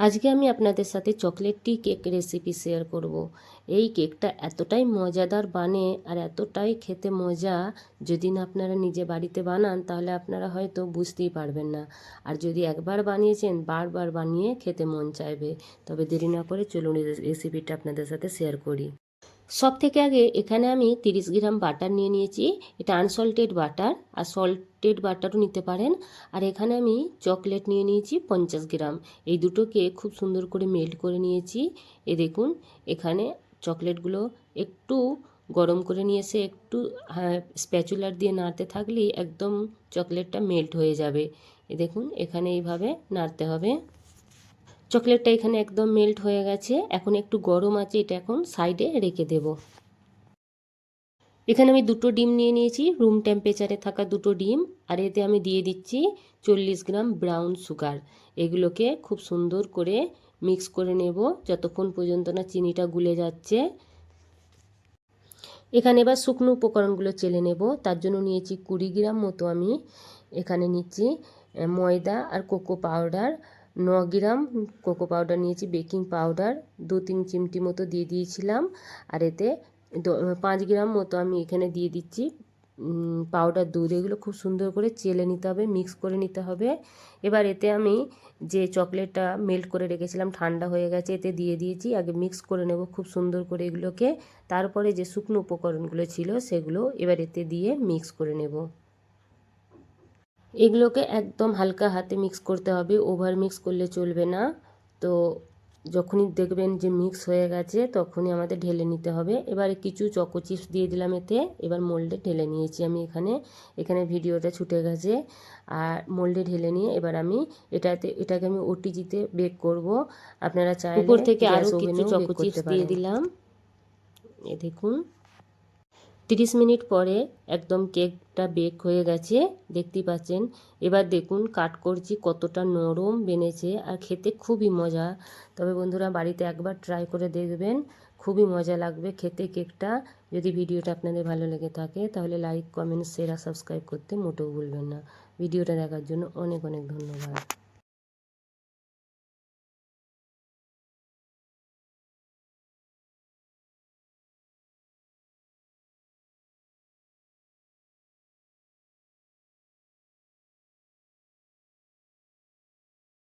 আজকে আমি আপনাদের সাথে চকলেটটি কেক রেসিপি শেয়ার করব। এই কেকটা এতটাই মজাদার বানে আর এতটাই খেতে মজা, যদি না আপনারা নিজে বাড়িতে বানান তাহলে আপনারা হয়তো বুঝতেই পারবেন না। আর যদি একবার বানিয়েছেন, বারবার বানিয়ে খেতে মন চাইবে। তবে দেরি না করে চলুন রেসিপিটা আপনাদের সাথে শেয়ার করি। সব থেকে আগে এখানে আমি তিরিশ গ্রাম বাটার নিয়ে নিয়েছি। এটা আনসল্টেড বাটার, আর সল্টেড বাটারও নিতে পারেন। আর এখানে আমি চকলেট নিয়ে নিয়েছি পঞ্চাশ গ্রাম। এই দুটোকে খুব সুন্দর করে মেল্ট করে নিয়েছি। এ দেখুন, এখানে চকলেটগুলো একটু গরম করে নিয়ে এসে একটু স্প্যাচুলার দিয়ে নাড়তে থাকলেই একদম চকলেটটা মেল্ট হয়ে যাবে। এ দেখুন, এখানে এইভাবে নাড়তে হবে। চকলেটটা এখানে একদম মেল্ট হয়ে গেছে। এখন একটু গরম আছে, এটা এখন সাইডে রেখে দেব। এখানে আমি দুটো ডিম নিয়ে নিয়েছি রুম টেম্পারেচারে থাকা দুটো ডিম। আর এতে আমি দিয়ে দিচ্ছি চল্লিশ গ্রাম ব্রাউন সুগার এগুলোকে খুব সুন্দর করে মিক্স করে নেব, যতক্ষণ পর্যন্ত না চিনিটা গুলে যাচ্ছে। এখানে এবার শুকনো উপকরণগুলো চেলে নেব। তার জন্য নিয়েছি কুড়ি গ্রাম মতো আমি এখানে নিচ্ছি ময়দা আর কোকো পাউডার। ন গ্রাম কোকো পাউডার নিয়েছি, বেকিং পাউডার। দু তিন চিমটি মতো দিয়ে দিয়েছিলাম। আর এতে পাঁচ গ্রাম মতো আমি এখানে দিয়ে দিচ্ছি পাউডার দুধ। এগুলো খুব সুন্দর করে চেলে নিতে হবে, মিক্স করে নিতে হবে। এবার এতে আমি যে চকলেটটা মেল্ট করে রেখেছিলাম, ঠান্ডা হয়ে গেছে, এতে দিয়ে দিয়েছি। আগে মিক্স করে নেব খুব সুন্দর করে এগুলোকে। তারপরে যে শুকনো উপকরণগুলো ছিল, সেগুলো এবার এতে দিয়ে মিক্স করে নেব। এগুলোকে একদম হালকা হাতে মিক্স করতে হবে ওভার মিক্স করলে চলবে না। তো যখনই দেখবেন যে মিক্স হয়ে গেছে তখনই আমাদের ঢেলে নিতে হবে। এবারে কিছু চকো চিপস দিয়ে দিলাম এতে এবার মোল্ডে ঢেলে নিয়েছি আমি এখানে। এখানে ভিডিওটা ছুটে গেছে। আর মোল্ডে ঢেলে নিয়ে এবার আমি এটাতে এটাকে আমি ওটিজিতে বেক করব। আপনারা চাইলে উপর থেকে আরও কিছু চকো চিপস দিয়ে দিলাম। এ দেখুন। তিরিশ মিনিট পরে একদম কেকটা বেক হয়ে গেছে, দেখতেই পাচ্ছেন। এবার দেখুন কাট করছি কতটা নরম বেনেছে আর খেতে খুবই মজা। তবে বন্ধুরা বাড়িতে একবার ট্রাই করে দেখবেন, খুবই মজা লাগবে খেতে কেকটা। যদি ভিডিওটা আপনাদের ভালো লেগে থাকে তাহলে লাইক, কমেন্ট শেয়ার সাবস্ক্রাইব করতে মোটেও ভুলবেন না। ভিডিওটা দেখার জন্য অনেক অনেক ধন্যবাদ।